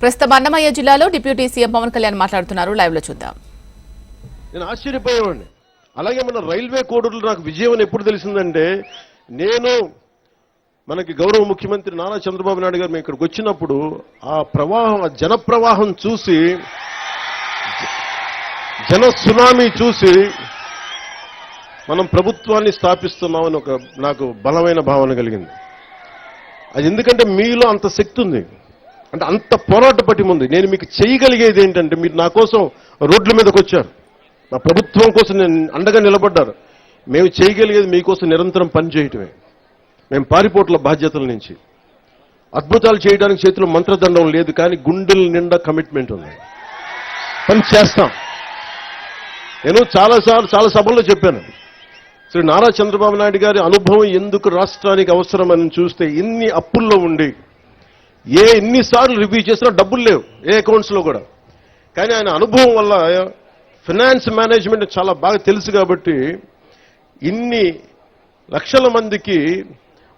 ప్రస్తుతం అన్నమయ్య జిల్లాలో deputy CM Pawan Kalyan మాట్లాడుతున్నారు. లైవ్లో చూద్దాం. నేను ఆశ్చర్యపోయేవాడిని. అలాగే మన రైల్వే కోడూరులో నాకు విజయం అని ఎప్పుడు తెలిసిందంటే నేను మనకి గౌరవ ముఖ్యమంత్రి నారా చంద్రబాబు నాయుడు గారు మేము ఇక్కడికి వచ్చినప్పుడు ఆ ప్రవాహం ఆ జన ప్రవాహం చూసి జన సునామీ చూసి మనం ప్రభుత్వాన్ని స్థాపిస్తున్నామని ఒక నాకు బలమైన భావన కలిగింది. అది ఎందుకంటే మీలో అంత శక్తి ఉంది. అంటే అంత పోరాట పటిమ నేను మీకు చేయగలిగేది ఏంటంటే మీరు నా కోసం రోడ్ల మీదకి వచ్చారు. నా ప్రభుత్వం కోసం నేను అండగా నిలబడ్డారు. మేము చేయగలిగేది మీకోసం నిరంతరం పనిచేయటమే మేము పారిపోట్ల బాధ్యతల నుంచి. అద్భుతాలు చేయడానికి చేతిలో మంత్రదండం లేదు కానీ గుండెల నిండా కమిట్మెంట్ ఉంది. పని చేస్తాం. నేను చాలాసార్లు చాలా సభల్లో చెప్పాను. శ్రీ నారా చంద్రబాబు నాయుడు గారి అనుభవం ఎందుకు రాష్ట్రానికి అవసరమని చూస్తే ఇన్ని అప్పుల్లో ఉండి ఏ ఎన్నిసార్లు రివ్యూ చేసినా డబ్బులు లేవు ఏ అకౌంట్స్లో కూడా. కానీ ఆయన అనుభవం వల్ల ఫినాన్స్ మేనేజ్మెంట్ చాలా బాగా తెలుసు కాబట్టి ఇన్ని లక్షల మందికి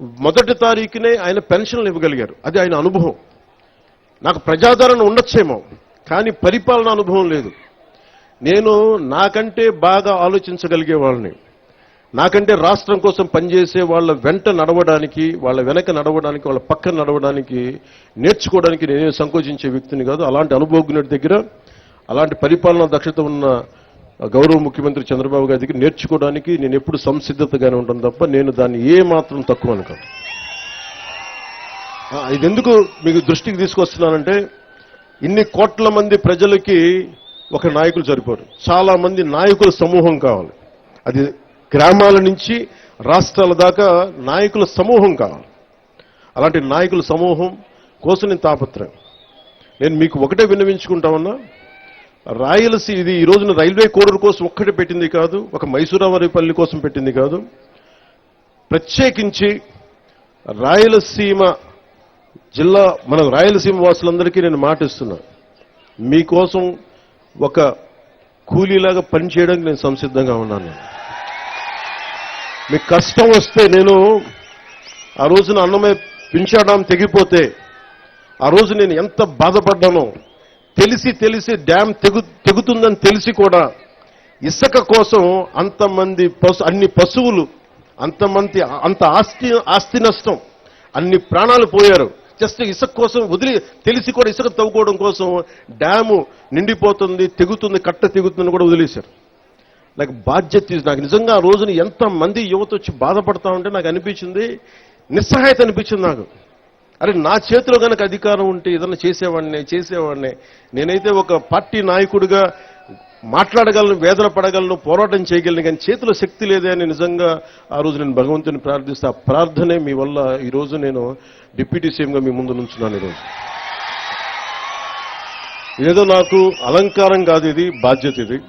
మొదటి తారీఖునే ఆయన పెన్షన్లు ఇవ్వగలిగారు. అది ఆయన అనుభవం. నాకు ప్రజాదరణ ఉండొచ్చేమో కానీ పరిపాలన అనుభవం లేదు. నేను నాకంటే బాగా ఆలోచించగలిగే వాళ్ళని. నాకంటే రాష్ట్రం కోసం పనిచేసే వాళ్ళ వెంట నడవడానికి వాళ్ళ వెనక నడవడానికి వాళ్ళ పక్కన నడవడానికి నేర్చుకోవడానికి నేనే సంకోచించే వ్యక్తిని కాదు. అలాంటి అనుభవజ్ఞుడి దగ్గర అలాంటి పరిపాలనా దక్షత ఉన్న గౌరవ ముఖ్యమంత్రి చంద్రబాబు గారి దగ్గర నేర్చుకోవడానికి నేను ఎప్పుడు సంసిద్ధతగానే ఉంటాను తప్ప నేను దాన్ని ఏ మాత్రం తక్కువ అనుకోను ఇది ఎందుకు మీకు దృష్టికి తీసుకొస్తున్నానంటే ఇన్ని కోట్ల మంది ప్రజలకి ఒక నాయకులు సరిపోరు. చాలా మంది నాయకుల సమూహం కావాలి. అది గ్రామాల నుంచి రాష్ట్రాల దాకా నాయకుల సమూహం కావాలి. అలాంటి నాయకుల సమూహం కోసం నేను తాపత్రయం. నేను మీకు ఒకటే విన్నవించుకుంటామన్నా రాయలసీమ ఇది ఈ రోజున రైల్వే కోడర్ కోసం ఒక్కటే పెట్టింది కాదు ఒక మైసూరావరిపల్లి కోసం పెట్టింది కాదు. ప్రత్యేకించి రాయలసీమ జిల్లా మన రాయలసీమ వాసులందరికీ నేను మాటిస్తున్నా మీకోసం ఒక కూలీలాగా పనిచేయడానికి నేను సంసిద్ధంగా ఉన్నాను. మీకు కష్టం వస్తే నేను ఆ రోజున అన్నమే పింఛాడాం తెగిపోతే ఆ రోజు నేను ఎంత బాధపడ్డానో తెలిసి తెలిసి డ్యామ్ తెగు తెగుతుందని తెలిసి కూడా ఇసుక కోసం అంతమంది పశు అన్ని పశువులు అంతమంది అంత ఆస్తి ఆస్తి నష్టం అన్ని ప్రాణాలు పోయారు. జస్ట్ ఇసుక కోసం వదిలి తెలిసి కూడా ఇసుక తవ్వుకోవడం కోసం డ్యాము నిండిపోతుంది తెగుతుంది కట్ట తెగుతుందని కూడా వదిలేశారు. నాకు బాధ్యత నాకు నిజంగా ఆ రోజున ఎంత మంది యువత వచ్చి బాధపడతా ఉంటే నాకు అనిపించింది నిస్సహాయత అనిపించింది నాకు. అరే నా చేతిలో కనుక అధికారం ఉంటే ఏదన్నా చేసేవాడిని చేసేవాడిని. నేనైతే ఒక పార్టీ నాయకుడిగా మాట్లాడగలను వేదన పడగలను పోరాటం చేయగలను కానీ చేతిలో శక్తి లేదే అని నిజంగా ఆ రోజు నేను భగవంతుని ప్రార్థిస్తే. ఆ ప్రార్థనే మీ వల్ల ఈరోజు నేను డిప్యూటీ సీఎంగా మీ ముందు నుంచున్నాను ఈరోజు. ఏదో నాకు అలంకారం కాదు ఇది బాధ్యత ఇది.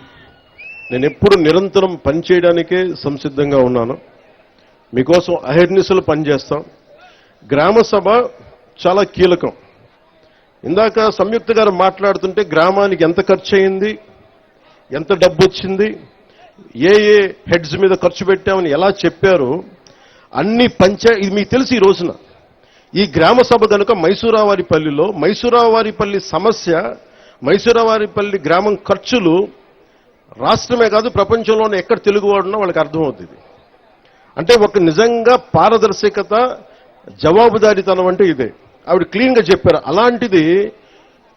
నేను ఎప్పుడు నిరంతరం పనిచేయడానికే సంసిద్ధంగా ఉన్నాను. మీకోసం అహర్నిశలు పనిచేస్తాం. గ్రామ సభ చాలా కీలకం. ఇందాక సంయుక్త గారు మాట్లాడుతుంటే గ్రామానికి ఎంత ఖర్చు అయింది ఎంత డబ్బు వచ్చింది ఏ ఏ హెడ్స్ మీద ఖర్చు పెట్టామని ఎలా చెప్పారు అన్ని పంచాయతీ ఇది మీకు తెలుసు ఈ రోజున. ఈ గ్రామ సభ కనుక మైసూరావారిపల్లిలో మైసూరావారిపల్లి సమస్య మైసూరావారిపల్లి గ్రామం ఖర్చులు రాష్ట్రమే కాదు ప్రపంచంలోనే ఎక్కడ తెలుగువాడున్నా వాళ్ళకి అర్థమవుతుంది అంటే ఒక నిజంగా పారదర్శకత జవాబుదారీతనం అంటే ఇదే. ఆవిడ క్లీన్గా చెప్పారు అలాంటిది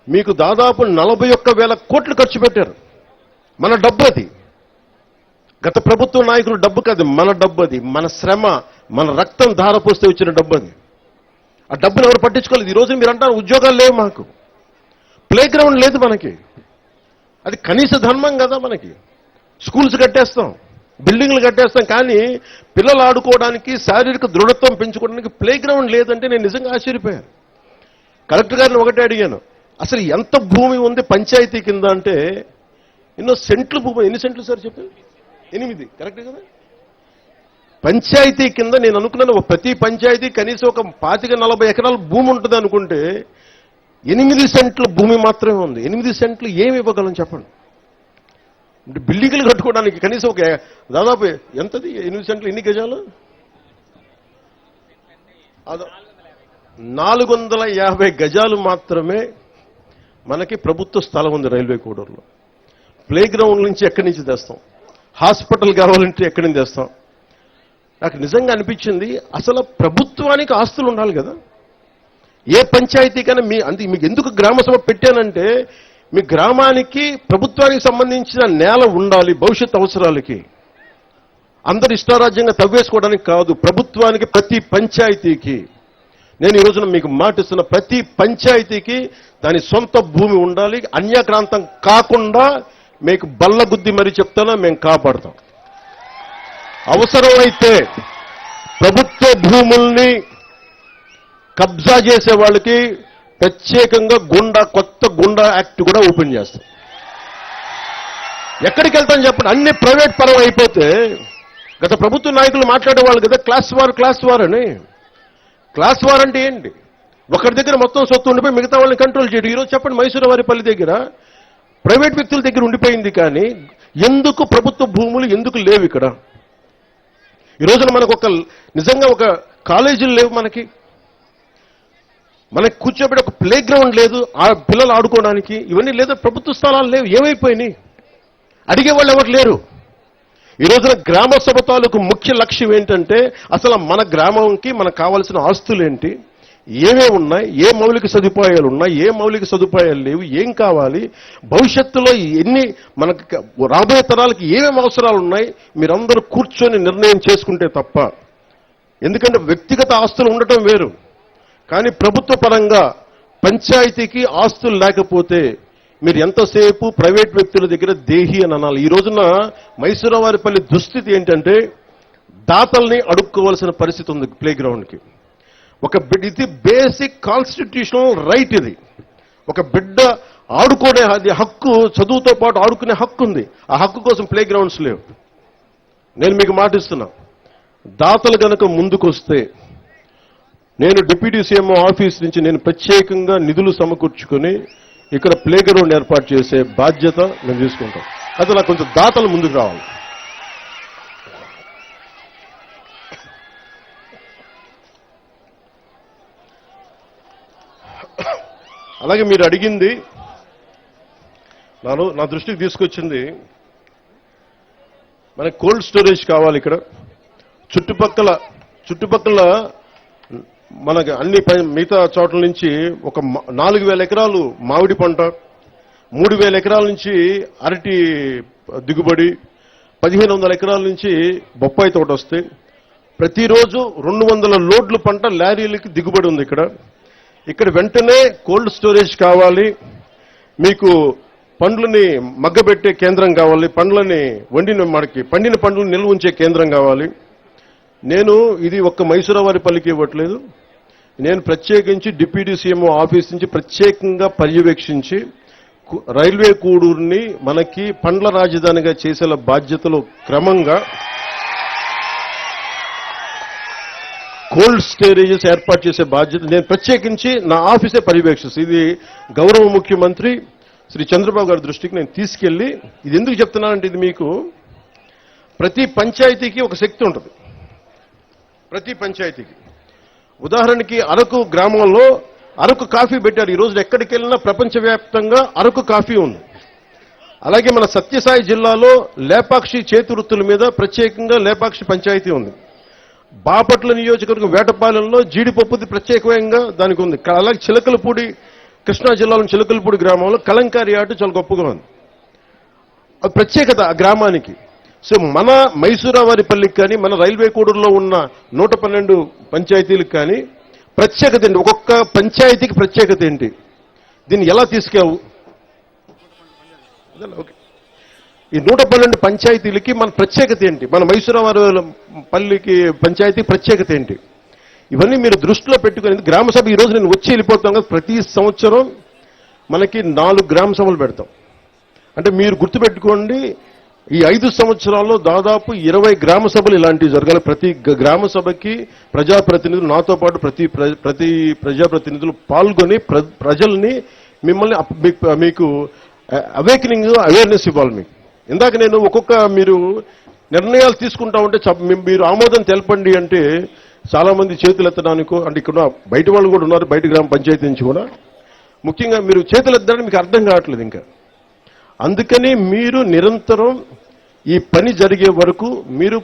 మీకు దాదాపు నలభై ఒక్క వేల కోట్లు ఖర్చు పెట్టారు. మన డబ్బు అది. గత ప్రభుత్వ నాయకులు డబ్బు కాదు మన డబ్బు అది. మన శ్రమ మన రక్తం ధారపోస్తే వచ్చిన డబ్బు అది. ఆ డబ్బును ఎవరు పట్టించుకోలేదు. ఈ రోజు మీరు అంటారు ఉద్యోగాలు లేవు మాకు. ప్లే గ్రౌండ్ లేదు మనకి. అది కనీస ధర్మం కదా మనకి. స్కూల్స్ కట్టేస్తాం బిల్డింగ్లు కట్టేస్తాం కానీ పిల్లలు ఆడుకోవడానికి శారీరక దృఢత్వం పెంచుకోవడానికి ప్లే గ్రౌండ్ లేదంటే నేను నిజంగా ఆశ్చర్యపోయాను. కలెక్టర్ గారిని ఒకటే అడిగాను అసలు ఎంత భూమి ఉంది పంచాయతీ కింద అంటే ఎన్నో సెంట్లు భూమి ఎన్ని సెంట్లు సార్ చెప్పారు? ఎనిమిది కరెక్ట్ కదా? పంచాయతీ కింద నేను అనుకున్నాను ప్రతి పంచాయతీ కనీసం ఒక పాతిక నలభై ఎకరాల భూమి ఉంటుంది అనుకుంటే ఎనిమిది సెంట్ల భూమి మాత్రమే ఉంది. ఎనిమిది సెంట్లు ఏమి ఇవ్వగలం చెప్పండి? అంటే బిల్డింగ్లు కట్టుకోవడానికి కనీసం ఒక దాదాపు ఎంతది? ఎనిమిది సెంట్లు ఎన్ని గజాలు? నాలుగు వందల యాభై గజాలు మాత్రమే మనకి ప్రభుత్వ స్థలం ఉంది రైల్వే కోడూరులో. ప్లే గ్రౌండ్ నుంచి ఎక్కడి నుంచి తెస్తాం? హాస్పిటల్ కావాలంటే ఎక్కడి నుంచి తెస్తాం? నాకు నిజంగా అనిపించింది అసలు ప్రభుత్వానికి ఆస్తులు ఉండాలి కదా. ఏ పంచాయతీకైనా మీ అంటే మీకు ఎందుకు గ్రామ సభ పెట్టానంటే మీ గ్రామానికి ప్రభుత్వానికి సంబంధించిన నేల ఉండాలి భవిష్యత్ అవసరాలకి. అందరు ఇష్టారాజ్యంగా తవ్వేసుకోవడానికి కాదు ప్రభుత్వానికి ప్రతి పంచాయతీకి. నేను ఈ రోజున మీకు మాటిస్తున్న ప్రతి పంచాయతీకి దాని సొంత భూమి ఉండాలి అన్యక్రాంతం కాకుండా మీకు బల్లగుద్ది మరి చెప్తానో మేము కాపాడతాం. అవసరమైతే ప్రభుత్వ భూముల్ని కబ్జా చేసే వాళ్ళకి ప్రత్యేకంగా గుండా కొత్త గుండా యాక్ట్ కూడా ఓపెన్ చేస్తాం. ఎక్కడికి వెళ్తాం చెప్పండి? అన్ని ప్రైవేట్ పరం అయిపోతే గత ప్రభుత్వ నాయకులు మాట్లాడేవాళ్ళు కదా క్లాస్ వార్ క్లాస్ వార్ అని. క్లాస్ వార్ అంటే ఏంటి? ఒకరి దగ్గర మొత్తం సొత్తు ఉండిపోయి మిగతా వాళ్ళని కంట్రోల్ చేయడం. ఈరోజు చెప్పండి మైసూరు వారిపల్లి దగ్గర ప్రైవేట్ వ్యక్తుల దగ్గర ఉండిపోయింది కానీ ఎందుకు ప్రభుత్వ భూములు ఎందుకు లేవు ఇక్కడ? ఈ రోజున మనకు ఒక నిజంగా ఒక కాలేజీలు లేవు మనకి. మనకి కూర్చోబెట్టి ఒక ప్లే గ్రౌండ్ లేదు ఆ పిల్లలు ఆడుకోవడానికి ఇవన్నీ లేదా ప్రభుత్వ స్థలాలు లేవు ఏమైపోయినాయి? అడిగే వాళ్ళు ఎవరు లేరు. ఈ రోజున గ్రామ సభ తాలూకు ముఖ్య లక్ష్యం ఏంటంటే అసలు మన గ్రామంకి మనకు కావాల్సిన ఆస్తులు ఏంటి? ఏమేమి ఉన్నాయి? ఏ మౌలిక సదుపాయాలు ఉన్నాయి? ఏ మౌలిక సదుపాయాలు లేవు? ఏం కావాలి? భవిష్యత్తులో ఎన్ని మనకు రాబోయే తరాలకి ఏమేమి అవసరాలు ఉన్నాయి? మీరందరూ కూర్చొని నిర్ణయం చేసుకుంటే తప్ప. ఎందుకంటే వ్యక్తిగత ఆస్తులు ఉండటం వేరు. కానీ ప్రభుత్వ పరంగా పంచాయతీకి ఆస్తులు లేకపోతే మీరు ఎంతసేపు ప్రైవేట్ వ్యక్తుల దగ్గర దేహి అని అనాలి. ఈ రోజున మైసూరవారిపల్లి దుస్థితి ఏంటంటే దాతల్ని అడుక్కోవాల్సిన పరిస్థితి ఉంది ప్లే గ్రౌండ్కి ఒక ఇది బేసిక్ కాన్స్టిట్యూషనల్ రైట్ ఇది. ఒక బిడ్డ ఆడుకునే అది హక్కు చదువుతో పాటు ఆడుకునే హక్కు ఉంది. ఆ హక్కు కోసం ప్లే గ్రౌండ్స్ లేవు. నేను మీకు మాటిస్తున్నా. దాతలు కనుక ముందుకొస్తే నేను డిప్యూటీ సీఎం ఆఫీస్ నుంచి నేను ప్రత్యేకంగా నిధులు సమకూర్చుకొని ఇక్కడ ప్లే గ్రౌండ్ ఏర్పాటు చేసే బాధ్యత మేము తీసుకుంటాం. అయితే నాకు కొంచెం దాతలు ముందుకు రావాలి. అలాగే మీరు అడిగింది నాలో నా దృష్టికి తీసుకొచ్చింది మనకి కోల్డ్ స్టోరేజ్ కావాలి ఇక్కడ. చుట్టుపక్కల చుట్టుపక్కల మనకి అన్ని మిగతా చోట్ల నుంచి ఒక నాలుగు వేల ఎకరాలు మామిడి పంట మూడు వేల ఎకరాల నుంచి అరటి దిగుబడి పదిహేను వందల ఎకరాల నుంచి బొప్పాయి తోట వస్తాయి. ప్రతిరోజు రెండు వందల లోడ్లు పంట లారీలకి దిగుబడి ఉంది ఇక్కడ. ఇక్కడ వెంటనే కోల్డ్ స్టోరేజ్ కావాలి. మీకు పండ్లని మగ్గబెట్టే కేంద్రం కావాలి. పండ్లని వండిన మనకి పండిన పండ్లను నిల్వ ఉంచే కేంద్రం కావాలి. నేను ఇది ఒక్క మైసూరావారిపల్లికి ఇవ్వట్లేదు. నేను ప్రత్యేకించి డిప్యూటీ సీఎం ఆఫీస్ నుంచి ప్రత్యేకంగా పర్యవేక్షించి రైల్వే కూడూరుని మనకి పండ్ల రాజధానిగా చేసేలా బాధ్యతలు క్రమంగా కోల్డ్ స్టోరేజెస్ ఏర్పాటు చేసే బాధ్యత నేను ప్రత్యేకించి నా ఆఫీసే పర్యవేక్షిస్తాను ఇది గౌరవ ముఖ్యమంత్రి శ్రీ చంద్రబాబు గారి దృష్టికి నేను తీసుకెళ్ళి ఇది ఎందుకు చెప్తున్నానంటే ఇది మీకు ప్రతి పంచాయతీకి ఒక శక్తి ఉంటుంది. ప్రతి పంచాయతీకి. ఉదాహరణకి అరకు గ్రామంలో అరకు కాఫీ పెట్టారు. ఈ ఎక్కడికి వెళ్ళినా ప్రపంచవ్యాప్తంగా అరకు కాఫీ ఉంది. అలాగే మన సత్యసాయి జిల్లాలో లేపాక్షి చేతి వృత్తుల మీద ప్రత్యేకంగా లేపాక్షి పంచాయతీ ఉంది. బాపట్ల నియోజకవర్గం వేటపాలెంలో జీడిపప్పుది ప్రత్యేకంగా దానికి ఉంది. అలాగే చిలకలపూడి కృష్ణా జిల్లాలోని చిలకలపూడి గ్రామంలో కలంకారి ఆట చాలా గొప్పగా ఉంది. అది ప్రత్యేకత ఆ గ్రామానికి. సో మన మైసూరావారిపల్లికి కానీ మన రైల్వే కూడూరులో ఉన్న నూట పన్నెండు పంచాయతీలకు కానీ ప్రత్యేకత ఏంటి? ఒక్కొక్క పంచాయతీకి ప్రత్యేకత ఏంటి? దీన్ని ఎలా తీసుకెళ్ళవు ఓకే. ఈ నూట పన్నెండు పంచాయతీలకి మన ప్రత్యేకత ఏంటి? మన మైసూరావారి పల్లికి పంచాయతీ ప్రత్యేకత ఏంటి? ఇవన్నీ మీరు దృష్టిలో పెట్టుకుని గ్రామసభ ఈరోజు ఈ రోజు నేను వచ్చి వెళ్ళిపోతాం కదా ప్రతి సంవత్సరం మనకి నాలుగు గ్రామ సభలు పెడతాం. అంటే మీరు గుర్తుపెట్టుకోండి ఈ ఐదు సంవత్సరాల్లో దాదాపు ఇరవై గ్రామ సభలు ఇలాంటివి జరగాలి. ప్రతి గ్రామ సభకి ప్రజాప్రతినిధులు నాతో పాటు ప్రతి ప్ర- ప్రతి ప్రజాప్రతినిధులు పాల్గొని ప్ర- ప్రజల్ని మిమ్మల్ని మీకు- మీకు అవేకనింగ్ అవేర్నెస్ ఇవ్వాలి మీకు. ఇందాక నేను ఒక్కొక్క మీరు నిర్ణయాలు తీసుకుంటా ఉంటే మీరు ఆమోదం తెలపండి అంటే చాలామంది చేతులు ఎత్తడానికి అంటే ఇక్కడ బయట వాళ్ళు కూడా ఉన్నారు బయట గ్రామ పంచాయతీ నుంచి కూడా. ముఖ్యంగా మీరు చేతులు ఎత్తడానికి మీకు అర్థం కావట్లేదు ఇంకా. అందుకని మీరు నిరంతరం ఈ పని జరిగే వరకు మీరు